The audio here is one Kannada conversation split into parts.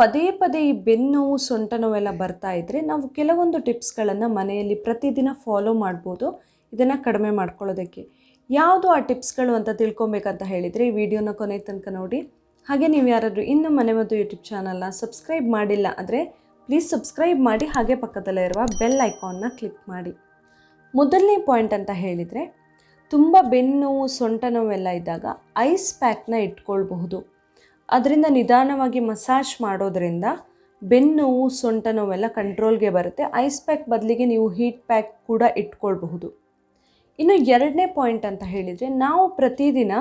ಪದೇ ಪದೇ ಈ ಬೆನ್ನು ನೋವು ಸೊಂಟ ನೋವೆಲ್ಲ ಬರ್ತಾ ಇದ್ದರೆ ನಾವು ಕೆಲವೊಂದು ಟಿಪ್ಸ್ಗಳನ್ನು ಮನೆಯಲ್ಲಿ ಪ್ರತಿದಿನ ಫಾಲೋ ಮಾಡ್ಬೋದು. ಇದನ್ನು ಕಡಿಮೆ ಮಾಡ್ಕೊಳ್ಳೋದಕ್ಕೆ. ಯಾವುದು ಆ ಟಿಪ್ಸ್ಗಳು ಅಂತ ತಿಳ್ಕೊಬೇಕಂತ ಹೇಳಿದರೆ ಈ ವಿಡಿಯೋನ ಕೊನೆ ತನಕ ನೋಡಿ. ಹಾಗೆ ನೀವು ಯಾರಾದರೂ ಇನ್ನೂ ಮನೆ ಮತ್ತು ಯೂಟ್ಯೂಬ್ ಚಾನಲ್ನ ಸಬ್ಸ್ಕ್ರೈಬ್ ಮಾಡಿಲ್ಲ ಅಂದರೆ ಪ್ಲೀಸ್ ಸಬ್ಸ್ಕ್ರೈಬ್ ಮಾಡಿ, ಹಾಗೆ ಪಕ್ಕದಲ್ಲೇ ಇರುವ ಬೆಲ್ ಐಕಾನ್ನ ಕ್ಲಿಕ್ ಮಾಡಿ. ಮೊದಲನೇ ಪಾಯಿಂಟ್ ಅಂತ ಹೇಳಿದರೆ, ತುಂಬ ಬೆನ್ನು ಸೊಂಟ ನೋವೆಲ್ಲ ಇದ್ದಾಗ ಐಸ್ ಪ್ಯಾಕ್ನ ಇಟ್ಕೊಳ್ಬಹುದು. ಅದರಿಂದ ನಿಧಾನವಾಗಿ ಮಸಾಜ್ ಮಾಡೋದ್ರಿಂದ ಬೆನ್ನು ನೋವು ಸೊಂಟ ನೋವೆಲ್ಲ ಕಂಟ್ರೋಲ್ಗೆ ಬರುತ್ತೆ. ಐಸ್ ಪ್ಯಾಕ್ ಬದಲಿಗೆ ನೀವು ಹೀಟ್ ಪ್ಯಾಕ್ ಕೂಡ ಇಟ್ಕೊಳ್ಬಹುದು. ಇನ್ನು ಎರಡನೇ ಪಾಯಿಂಟ್ ಅಂತ ಹೇಳಿದರೆ, ನಾವು ಪ್ರತಿದಿನ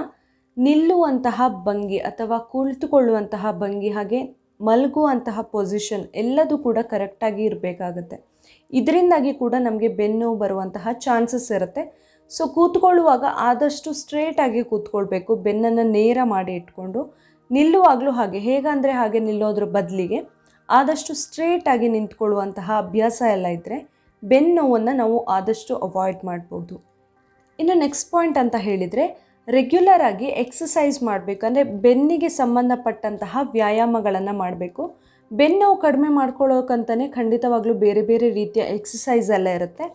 ನಿಲ್ಲುವಂತಹ ಭಂಗಿ ಅಥವಾ ಕುಳಿತುಕೊಳ್ಳುವಂತಹ ಭಂಗಿ ಹಾಗೆ ಮಲಗುವಂತಹ ಪೊಸಿಷನ್ ಎಲ್ಲದೂ ಕೂಡ ಕರೆಕ್ಟಾಗಿ ಇರಬೇಕಾಗತ್ತೆ. ಇದರಿಂದಾಗಿ ಕೂಡ ನಮಗೆ ಬೆನ್ನು ಬರುವಂತಹ ಚಾನ್ಸಸ್ ಇರುತ್ತೆ. ಸೊ, ಕೂತ್ಕೊಳ್ಳುವಾಗ ಆದಷ್ಟು ಸ್ಟ್ರೇಟಾಗಿ ಕೂತ್ಕೊಳ್ಬೇಕು. ಬೆನ್ನನ್ನು ನೇರ ಮಾಡಿ ಇಟ್ಕೊಂಡು ನಿಲ್ಲುವಾಗಲೂ ಹಾಗೆ, ಹೇಗಂದರೆ ಹಾಗೆ ನಿಲ್ಲೋದ್ರ ಬದಲಿಗೆ ಆದಷ್ಟು ಸ್ಟ್ರೇಟಾಗಿ ನಿಂತ್ಕೊಳ್ಳುವಂತಹ ಅಭ್ಯಾಸ ಎಲ್ಲ ಇದ್ದರೆ ಬೆನ್ನು ನೋವನ್ನು ನಾವು ಆದಷ್ಟು ಅವಾಯ್ಡ್ ಮಾಡ್ಬೋದು. ಇನ್ನು ನೆಕ್ಸ್ಟ್ ಪಾಯಿಂಟ್ ಅಂತ ಹೇಳಿದರೆ ರೆಗ್ಯುಲರ್ ಆಗಿ ಎಕ್ಸಸೈಸ್ ಮಾಡಬೇಕಂದ್ರೆ ಬೆನ್ನಿಗೆ ಸಂಬಂಧಪಟ್ಟಂತಹ ವ್ಯಾಯಾಮಗಳನ್ನು ಮಾಡಬೇಕು. ಬೆನ್ನು ಕಡಿಮೆ ಮಾಡ್ಕೊಳ್ಳೋಕ್ಕಂತಲೇ ಖಂಡಿತವಾಗ್ಲೂ ಬೇರೆ ಬೇರೆ ರೀತಿಯ ಎಕ್ಸಸೈಸ್ ಎಲ್ಲ ಇರುತ್ತೆ.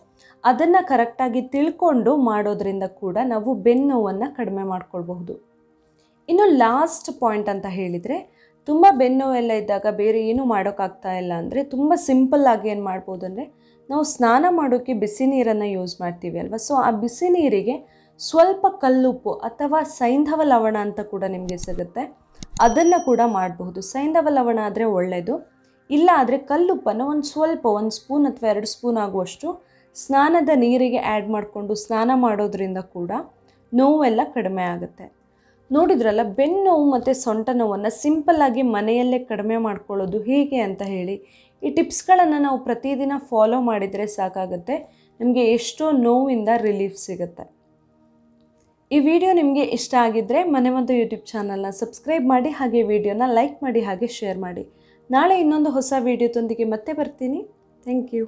ಅದನ್ನು ಕರೆಕ್ಟಾಗಿ ತಿಳ್ಕೊಂಡು ಮಾಡೋದ್ರಿಂದ ಕೂಡ ನಾವು ಬೆನ್ನು ನೋವನ್ನು ಕಡಿಮೆ ಮಾಡ್ಕೊಳ್ಬಹುದು. ಇನ್ನು ಲಾಸ್ಟ್ ಪಾಯಿಂಟ್ ಅಂತ ಹೇಳಿದರೆ, ತುಂಬ ಬೆನ್ನು ಎಲ್ಲ ಇದ್ದಾಗ ಬೇರೆ ಏನೂ ಮಾಡೋಕ್ಕಾಗ್ತಾ ಇಲ್ಲ ಅಂದರೆ ತುಂಬ ಸಿಂಪಲ್ ಆಗಿ ಏನು ಮಾಡ್ಬೋದು ಅಂದರೆ, ನಾವು ಸ್ನಾನ ಮಾಡೋಕ್ಕೆ ಬಿಸಿ ನೀರನ್ನು ಯೂಸ್ ಮಾಡ್ತೀವಿ ಅಲ್ವಾ? ಸೊ ಆ ಬಿಸಿ ನೀರಿಗೆ ಸ್ವಲ್ಪ ಕಲ್ಲುಪ್ಪು ಅಥವಾ ಸೈಂಧವ ಲವಣ ಅಂತ ಕೂಡ ನಿಮಗೆ ಸಿಗುತ್ತೆ. ಅದನ್ನು ಕೂಡ ಮಾಡಬಹುದು. ಸೈಂಧವ ಲವಣ ಆದರೆ ಒಳ್ಳೆಯದು ಇಲ್ಲ ಆದರೆ ಕಲ್ಲುಪ್ಪನ್ನು ಒಂದು ಸ್ವಲ್ಪ, ಒಂದು ಸ್ಪೂನ್ ಅಥವಾ ಎರಡು ಸ್ಪೂನ್ ಆಗುವಷ್ಟು ಸ್ನಾನದ ನೀರಿಗೆ ಆ್ಯಡ್ ಮಾಡಿಕೊಂಡು ಸ್ನಾನ ಮಾಡೋದ್ರಿಂದ ಕೂಡ ನೋವೆಲ್ಲ ಕಡಿಮೆ ಆಗುತ್ತೆ. ನೋಡಿದ್ರಲ್ಲ, ಬೆನ್ನು ನೋವು ಮತ್ತು ಸೊಂಟ ನೋವನ್ನು ಸಿಂಪಲ್ಲಾಗಿ ಮನೆಯಲ್ಲೇ ಕಡಿಮೆ ಮಾಡ್ಕೊಳ್ಳೋದು ಹೇಗೆ ಅಂತ ಹೇಳಿ ಈ ಟಿಪ್ಸ್ಗಳನ್ನು ನಾವು ಪ್ರತಿದಿನ ಫಾಲೋ ಮಾಡಿದರೆ ಸಾಕಾಗುತ್ತೆ. ನಮಗೆ ಎಷ್ಟೋ ನೋವಿಂದ ರಿಲೀಫ್ ಸಿಗುತ್ತೆ. ಈ ವಿಡಿಯೋ ನಿಮಗೆ ಇಷ್ಟ ಆಗಿದ್ದರೆ ಮನೆ ಮತ್ತು ಯೂಟ್ಯೂಬ್ ಚಾನಲ್ನ ಸಬ್ಸ್ಕ್ರೈಬ್ ಮಾಡಿ ಹಾಗೆ ವಿಡಿಯೋನ ಲೈಕ್ ಮಾಡಿ ಹಾಗೆ ಶೇರ್ ಮಾಡಿ. ನಾಳೆ ಇನ್ನೊಂದು ಹೊಸ ವಿಡಿಯೋದೊಂದಿಗೆ ಮತ್ತೆ ಬರ್ತೀನಿ. Thank you.